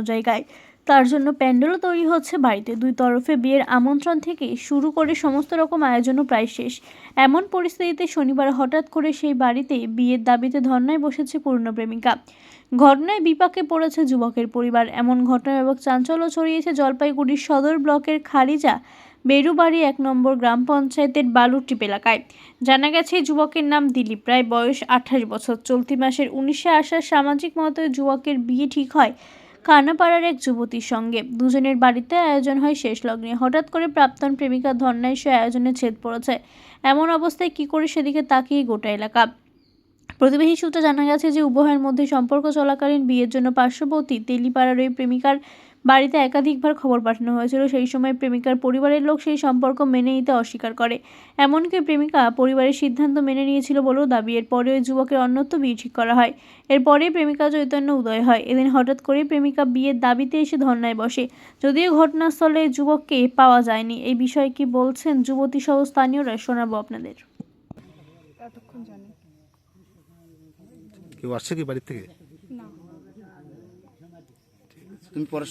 জায়গায়। তার জন্য প্যান্ডেলও তৈরি হচ্ছে বাড়িতে। দুই তরফে বিয়ের আমন্ত্রণ থেকে শুরু করে সমস্ত রকম আয়োজনও প্রায় শেষ। এমন পরিস্থিতিতে শনিবার হঠাৎ করে সেই বাড়িতে বিয়ের দাবিতে ধর্নায় বসেছে পূর্ণ প্রেমিকা। ঘটনায় বিপাকে পড়েছে যুবকের পরিবার। এমন ঘটনা এবং চাঞ্চল্য ছড়িয়েছে জলপাইগুড়ির সদর ব্লকের খারিজা বেরুবাড়ি এক নম্বর গ্রাম পঞ্চায়েতের বালুরটিপ এলাকায়। জানা গেছে, যুবকের নাম দিলীপ রায়, বয়স আঠাশ বছর। চলতি মাসের উনিশে আসার সামাজিক মতো যুবকের বিয়ে ঠিক হয় খানাপাড়ার এক যুবতীর সঙ্গে। দুজনের বাড়িতে আয়োজন হয় শেষ লগ্নে। হঠাৎ করে প্রাক্তন প্রেমিকা ধন্যায় সে আয়োজনে ছেদ পড়েছে। এমন অবস্থায় কি করে সেদিকে তাকিয়ে গোটা এলাকা? প্রতিবেশী সূত্রে জানা গেছে যে, উভয়ের মধ্যে সম্পর্ক চলাকালীন বিয়ের জন্য পার্শ্ববর্তী তেলিপাড়ার ওই প্রেমিকার বাড়িতে একাধিকবার খবর পাঠানো হয়েছিল। সেই সময় প্রেমিকার পরিবারের লোক সেই সম্পর্ক মেনে নিতে অস্বীকার করে। এমনকি প্রেমিকা পরিবারের সিদ্ধান্ত মেনে নিয়েছিল বলেও দাবি। এরপরে ওই যুবকের অন্যত্র বিয়ে ঠিক করা হয়। এরপরে প্রেমিকা চৈতন্য উদয় হয়। এদিন হঠাৎ করে প্রেমিকা বিয়ের দাবিতে এসে ধর্নায় বসে। যদিও ঘটনাস্থলে যুবককে পাওয়া যায়নি। এই বিষয়ে কি বলছেন যুবতী সহ স্থানীয়রা শোনাবো আপনাদের। এতক্ষণ জানি। কেউ আসছে কি বাড়ির থেকে? তুমি পড়াশোনা